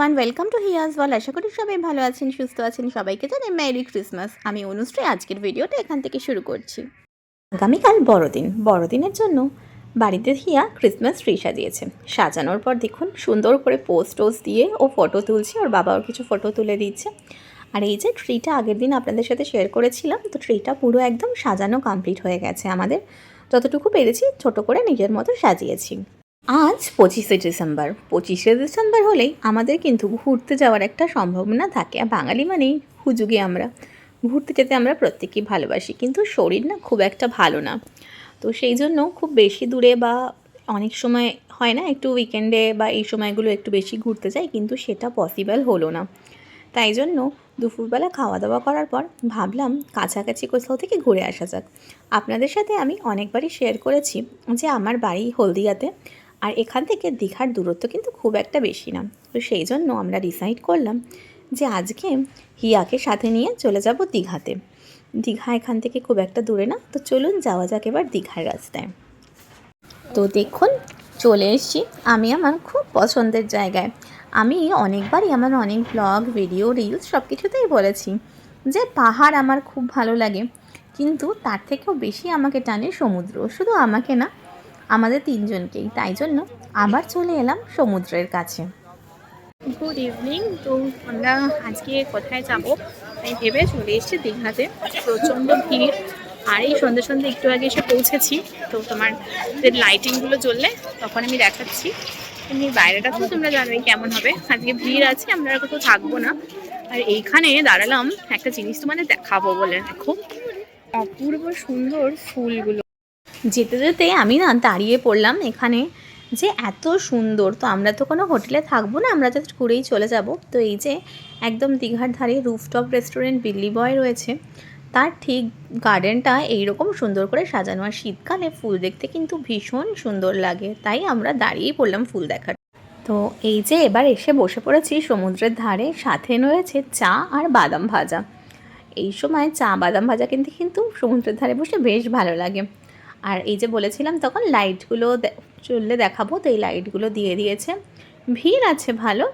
Everyone welcome to হিয়াজ ওয়াল আশা করি সবাই ভালো আছেন, সুস্থ আছেন। সবাইকে জানাই মেরি ক্রিসমাস আমি অনুশ্রী। আজকের ভিডিওটা এখান থেকে শুরু করছি। আগামীকাল বড়দিন। বড়দিনের জন্য বাড়িতে হিয়া ক্রিসমাস ট্রি সাজিয়েছে। সাজানোর পর দেখুন, সুন্দর করে পোস্ট টোস্ট দিয়ে ও ফটো তুলছে ওর বাবা ওর কিছু ফটো তুলে দিচ্ছে। আর এই যে ট্রিটা আগের দিন আপনাদের সাথে শেয়ার করেছিলাম, তো ট্রিটা পুরো একদম সাজানো কমপ্লিট হয়ে গেছে আমাদের। যতটুকু পেরেছি ছোট করে নিজের মতো সাজিয়েছি। আজ পঁচিশে ডিসেম্বর। পঁচিশে ডিসেম্বর হলেই আমাদের কিন্তু ঘুরতে যাওয়ার একটা সম্ভাবনা থাকে। আর বাঙালি মানেই হুজুগে আমরা। ঘুরতে যেতে আমরা প্রত্যেকেই ভালোবাসি, কিন্তু শরীর না খুব একটা ভালো না। তো সেই জন্য খুব বেশি দূরে বা অনেক সময় হয় না, একটু উইকেন্ডে বা এই সময়গুলো একটু বেশি ঘুরতে যাই, কিন্তু সেটা পসিবল হলো না। তাই জন্য দুপুরবেলা খাওয়া দাওয়া করার পর ভাবলাম কাছাকাছি কোথাও থেকে ঘুরে আসা যাক। আপনাদের সাথে আমি অনেকবারই শেয়ার করেছি যে আমার বাড়ি হলদিয়াতে। আর এখান থেকে দীঘার দূরত্ব কিন্তু খুব একটা বেশি না। তো সেই জন্য আমরা ডিসাইড করলাম যে আজকে হিয়াকে সাথে নিয়ে চলে যাব দীঘাতে। দীঘা এখান থেকে খুব একটা দূরে না, তো চলুন যাওয়া যাক এবার দীঘার রাস্তায়। তো দেখুন, চলে এসেছি আমি আমার খুব পছন্দের জায়গায়। আমি অনেকবারই আমার অনেক ব্লগ ভিডিও রিলস সব কিছুতেই বলেছি যে পাহাড় আমার খুব ভালো লাগে, কিন্তু তার থেকেও বেশি আমাকে টানে সমুদ্র। শুধু আমাকে না আমাদের তিনজনকেই, তাই জন্য আবার চলে এলাম সমুদ্রের কাছে। গুড ইভিনিং তো আমরা আজকে কোথায় যাব? আমি ভেবে চলে এসেছি দীঘাতে। প্রচণ্ড ভিড়। আর এই সন্ধ্যে সন্ধ্যে একটু আগে এসে পৌঁছেছি। তো তোমার যে লাইটিংগুলো জ্বললে, তখন আমি দেখাচ্ছি। এমনি বাইরেটা তো তোমরা জানোই কেমন হবে। আজকে ভিড় আছে, আমরা আর কোথাও থাকব না। আর এইখানে দাঁড়ালাম, একটা জিনিস তোমাদের দেখাবো বলে। দেখো, অপূর্ব সুন্দর ফুলগুলো। যেতে যেতে আমি না দাঁড়িয়ে পড়লাম এখানে যে এত সুন্দর। তো আমরা তো কোনো হোটেলে থাকব না, আমরা জাস্ট ঘুরেই চলে যাব। তো এই যে একদম দীঘার ধারে রুফটপ রেস্টুরেন্ট বিল্লি বয় রয়েছে, তার ঠিক গার্ডেনটা এইরকম সুন্দর করে সাজানো। আর শীতকালে ফুল দেখতে কিন্তু ভীষণ সুন্দর লাগে, তাই আমরা দাঁড়িয়েই পড়লাম ফুল দেখার। তো এই যে এবার এসে বসে পড়েছি সমুদ্রের ধারে, সাথে রয়েছে চা আর বাদাম ভাজা। এই সময় চা বাদাম ভাজা কিন্তু কিন্তু সমুদ্রের ধারে বসে বেশ ভালো লাগে। আর এই যে বলেছিলাম তখন লাইটগুলো চললে দেখাবো তো এই লাইটগুলো দিয়ে দিয়েছে। ভিড় আছে ভালো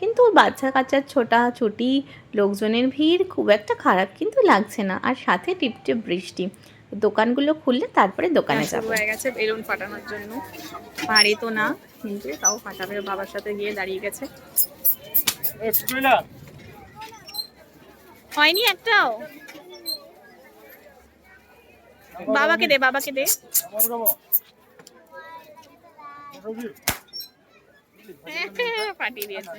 কিন্তু বাচ্চা কাচ্চার ছোটা ছুটি লোকজনের ভিড় খুব একটা খারাপ কিন্তু লাগছে না। আর সাথে টিপটিপ বৃষ্টি দোকানগুলো খুললে তারপরে দোকানে যাব। হয়ে গেছে বেলুন ফাটানোর জন্য। পারি তো না কিন্তু তাও ফাটাবে বাবার সাথে গিয়ে দাঁড়িয়ে গেছে। হয়নি একটাও। বাবাকে দে বাবাকে দে। দিয়েছে।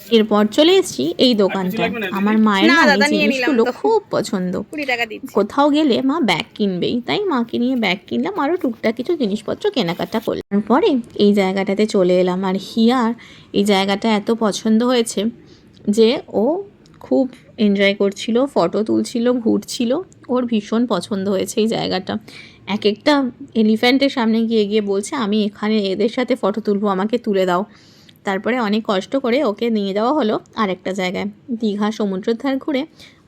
এরপর চলে এসেছি এই দোকানটা আমার মায়ের না, না এই দাদা, নিয়ে নিলাম জিনিসগুলো খুব পছন্দ। কুড়ি টাকা দিচ্ছি। কোথাও গেলে মা ব্যাগ কিনবেই। তাই মাকে নিয়ে ব্যাগ কিনলাম আরও টুকটাক কিছু জিনিসপত্র কেনাকাটা করলাম। তারপরে এই জায়গাটাতে চলে এলাম। আর হিয়ার এই জায়গাটা এত পছন্দ হয়েছে যে ও খুব এনজয় করছিল ফটো তুলছিল, ঘুরছিল। ওর ভীষণ পছন্দ হয়েছে এই জায়গাটা। এক একটা এলিফ্যান্টের সামনে গিয়ে গিয়ে বলছে, আমি এখানে এদের সাথে ফটো তুলবো, আমাকে তুলে দাও। তারপরে অনেক কষ্ট করে ওকে নিয়ে যাওয়া হলো আরেকটা জায়গায়। দীঘা সমুদ্রের ধার ঘুরে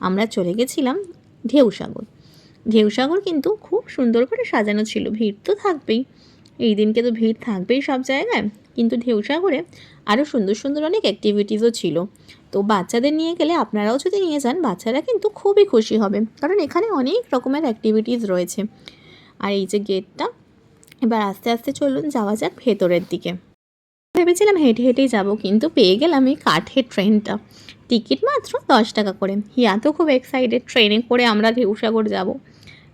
আমরা চলে গেছিলাম ঢেউসাগর। ঢেউসাগর কিন্তু খুব সুন্দর করে সাজানো ছিল, ভিড় তো থাকবেই। এই দিনকে তো ভিড় থাকবেই সব জায়গায়। কিন্তু ঢেউসাগরে আরও সুন্দর সুন্দর অনেক অ্যাক্টিভিটিসও ছিল। তো বাচ্চাদের নিয়ে গেলে আপনারাও যদি নিয়ে যান, বাচ্চারা কিন্তু খুবই খুশি হবে। কারণ এখানে অনেক রকমের অ্যাক্টিভিটিস রয়েছে। আর এই যে গেটটা এবার আস্তে আস্তে চলুন, যাওয়া যাক ভেতরের দিকে। ভেবেছিলাম হেঁটে হেঁটেই যাব, কিন্তু পেয়ে গেলাম এই কাঠের ট্রেনটা টিকিট মাত্র দশ টাকা করে। হিয়া তো খুব এক্সাইটেড ট্রেনে করে আমরা ঢেউসাগর যাব।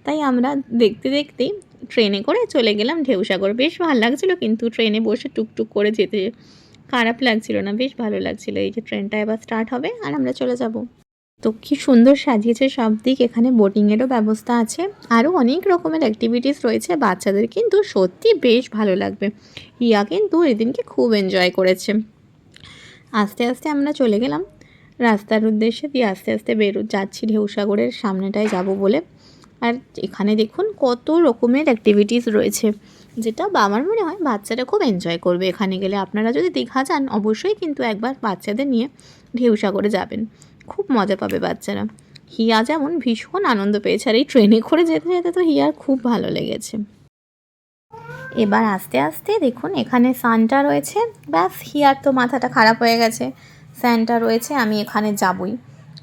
তাই আমরা দেখতে দেখতেই ট্রেনে করে চলে গেলাম ঢেউসাগর। বেশ ভালো লাগছিল কিন্তু ট্রেনে বসে টুকটুক করে যেতে খারাপ লাগছিল না, বেশ ভালো লাগছিল। এই যে ট্রেনটা এবার স্টার্ট হবে আর আমরা চলে যাব। তো কী সুন্দর সাজিয়েছে সব দিক, এখানে বোটিংয়েরও ব্যবস্থা আছে। আরও অনেক রকমের অ্যাক্টিভিটিস রয়েছে, বাচ্চাদের কিন্তু সত্যি বেশ ভালো লাগবে। ইয়া কিন্তু এদিনকে খুব এনজয় করেছে। আস্তে আস্তে আমরা চলে গেলাম। রাস্তার উদ্দেশ্যে দিয়ে আস্তে আস্তে বেরো যাচ্ছি ঢেউসাগরের সামনেটায় যাব বলে। আর এখানে দেখুন কত রকমের অ্যাক্টিভিটিস রয়েছে। যেটা বা- আমার মনে হয় বাচ্চারা খুব এনজয় করবে। এখানে গেলে আপনারা যদি দীঘা যান, অবশ্যই কিন্তু একবার বাচ্চাদের নিয়ে ঢেউসাগরে যাবেন। খুব মজা পাবে বাচ্চারা। হিয়া যেমন ভীষণ আনন্দ পেয়েছে। আর এই ট্রেনে করে যেতে যেতে তো হিয়ার খুব ভালো লেগেছে। এবার আস্তে আস্তে দেখুন এখানে সানটা রয়েছে। ব্যাস, হিয়ার তো মাথাটা খারাপ হয়ে গেছে। স্যানটা রয়েছে, আমি এখানে যাবই।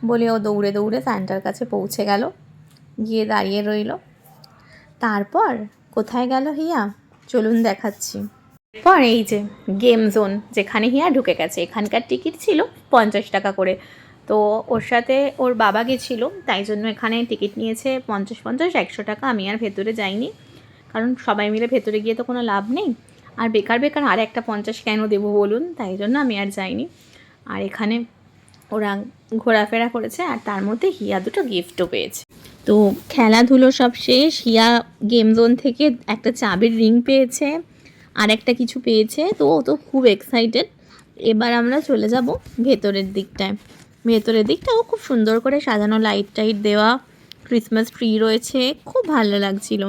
বলে ও দৌড়ে দৌড়ে স্যানটার কাছে পৌঁছে গেল। গিয়ে দাঁড়িয়ে রইল। তারপর কোথায় গেল হিয়া? চলুন দেখাচ্ছি। পর এই যে গেম জোন, যেখানে হিয়া ঢুকে গেছে। এখানকার টিকিট ছিল পঞ্চাশ টাকা করে। তো ওর সাথে ওর বাবা গেছিল, তাই জন্য এখানে টিকিট নিয়েছে পঞ্চাশ পঞ্চাশ, একশো টাকা। আমি আর ভেতরে যাইনি। কারণ সবাই মিলে ভেতরে গিয়ে তো কোনো লাভ নেই। আর বেকার বেকার আর একটা পঞ্চাশ কেন দেবো বলুন? তাই জন্য আমি আর যাইনি। আর এখানে ওরা ঘোরাফেরা করেছে, আর তার মধ্যে হিয়া দুটো গিফটও পেয়েছে। তো খেলাধুলো সব শেষ, হিয়া গেম জোন থেকে একটা চাবির রিং পেয়েছে আর একটা কিছু পেয়েছে, তো ও তো খুব এক্সাইটেড এবার আমরা চলে যাব ভেতরের দিকটায়। ভেতরের দিকটাও খুব সুন্দর করে সাজানো লাইট টাইট দেওয়া ক্রিসমাস ট্রি রয়েছে, খুব ভালো লাগছিল।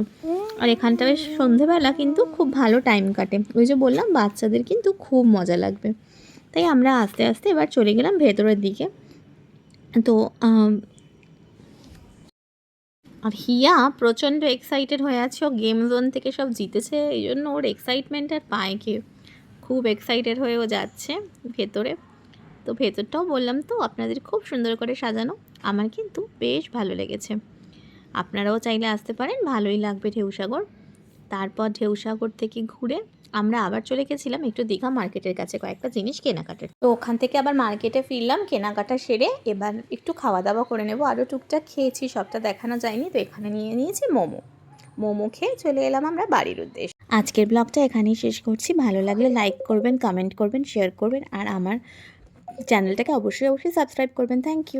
আর এখানটা বেশ সন্ধেবেলা, কিন্তু খুব ভালো টাইম কাটে। ওই যে বললাম, বাচ্চাদের কিন্তু খুব মজা লাগবে। তাই আমরা আস্তে আস্তে এবার চলে গেলাম ভেতরের দিকে। তো আর হিয়া প্রচণ্ড এক্সাইটেড হয়ে আছে, ও গেম জোন থেকে সব জিতেছে, এই জন্য ওর এক্সাইটমেন্ট আর পায় কেউ। খুব এক্সাইটেড হয়ে ও যাচ্ছে ভেতরে। তো ভেতরটাও বললাম তো, আপনাদের খুব সুন্দর করে সাজানো, আমার কিন্তু বেশ ভালো লেগেছে। আপনারাও চাইলে আসতে পারেন, ভালোই লাগবে ঢেউসাগর। তারপর ঢেউসাগর থেকে ঘুরে আমরা আবার চলে গেছিলাম একটু দীঘা মার্কেটের কাছে কয়েকটা জিনিস কেনাকাটার। তো ওখান থেকে আবার মার্কেটে ফিরলাম, কেনাকাটা সেরে এবার একটু খাওয়া দাওয়া করে নেব। আরও টুকটাক খেয়েছি, সবটা দেখানো যায়নি, তো এখানে নিয়ে নিয়েছি মোমো। মোমো খেয়ে চলে এলাম আমরা বাড়ির উদ্দেশ্যে। আজকের ব্লগটা এখানেই শেষ করছি। ভালো লাগলে লাইক করবেন কমেন্ট করবেন শেয়ার করবেন, আর আমার চ্যানেলটাকে অবশ্যই অবশ্যই সাবস্ক্রাইব করবেন। Thank you